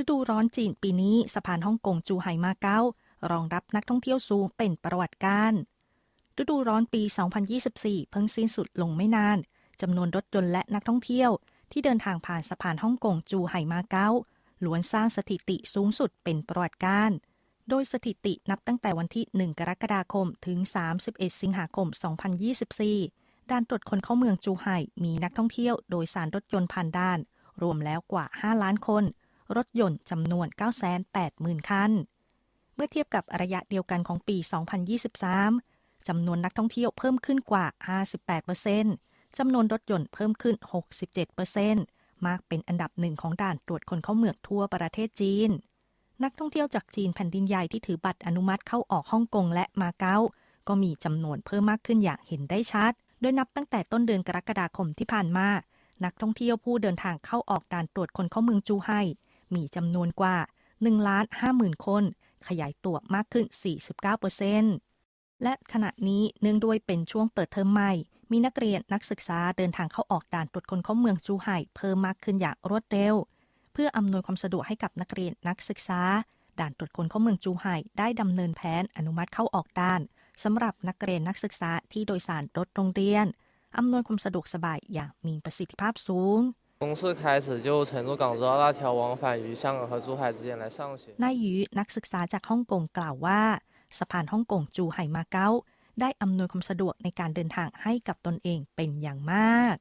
ฤดูร้อนจีนปีนี้สะพานฮ่องกงจูไห่มาเก๊ารองรับนักท่องเที่ยวสูงเป็นประวัติการฤดูร้อนปี 2024 เพิ่งสิ้นสุดลงไม่นาน จำนวนรถยนต์และนักท่องเที่ยว ที่เดินทางผ่านสะพานฮ่องกงจูไห่มาเก๊าล้วนสร้างสถิติสูงสุดเป็นประวัติการ โดยสถิตินับตั้งแต่วันที่ 1 กรกฎาคมถึง 31 สิงหาคม 2024 ด้านตรวจคนเข้าเมืองจูไห่มีนักท่องเที่ยวโดยสารรถยนต์ผ่านด่าน รวมแล้วกว่า 5 ล้านคน รถยนต์จำนวน 980,000 คัน เมื่อเทียบกับระยะเดียวกันของปี 2023 จำนวนนักท่องเที่ยวเพิ่มขึ้นกว่า 58%จำนวนรถยนต์เพิ่มขึ้น 67%มากเป็นอันดับหนึ่งของด่านตรวจคนเข้าเมืองทั่วประเทศจีน นักท่องเที่ยวจากจีนแผ่นดินใหญ่ที่ถือบัตรอนุมัติเข้าออกฮ่องกงและมาเก๊าก็มีจำนวนเพิ่มมากขึ้นอย่างเห็นได้ชัด โดยนับตั้งแต่ต้นเดือนกรกฎาคมที่ผ่านมา นักท่องเที่ยวผู้เดินทางเข้าออกด่านตรวจคนเข้าเมืองจูไห่ มีจำนวนกว่า1ล้าน5หมื่นคน ขยายตัวมากขึ้น 49%และขณะนี้เนื่องด้วยเป็นช่วงเปิดเทอมใหม่ มีนักเรียนนักศึกษาเดินทางเข้าออกด่านตรวจคนเข้าเมืองจูไห่เพิ่มมากขึ้นอย่างรวดเร็ว เพื่ออำนวยความสะดวกให้กับนักเรียนนักศึกษา ด่านตรวจคนเข้าเมืองจูไห่ได้ดำเนินแผนอนุมัติเข้าออกด่านสำหรับนักเรียนนักศึกษาที่โดยสารรถโรงเรียนอำนวยความสะดวกสบายอย่างมีประสิทธิภาพสูง 从是开始就乘坐港珠澳大桥往返于香港和珠海之间来上学。นายหยูนักศึกษาจากฮ่องกงกล่าวว่าสะพานฮ่องกงจูไห่มาเก๊าได้อำนวยความสะดวกในการเดินทางให้กับตนเองเป็นอย่างมาก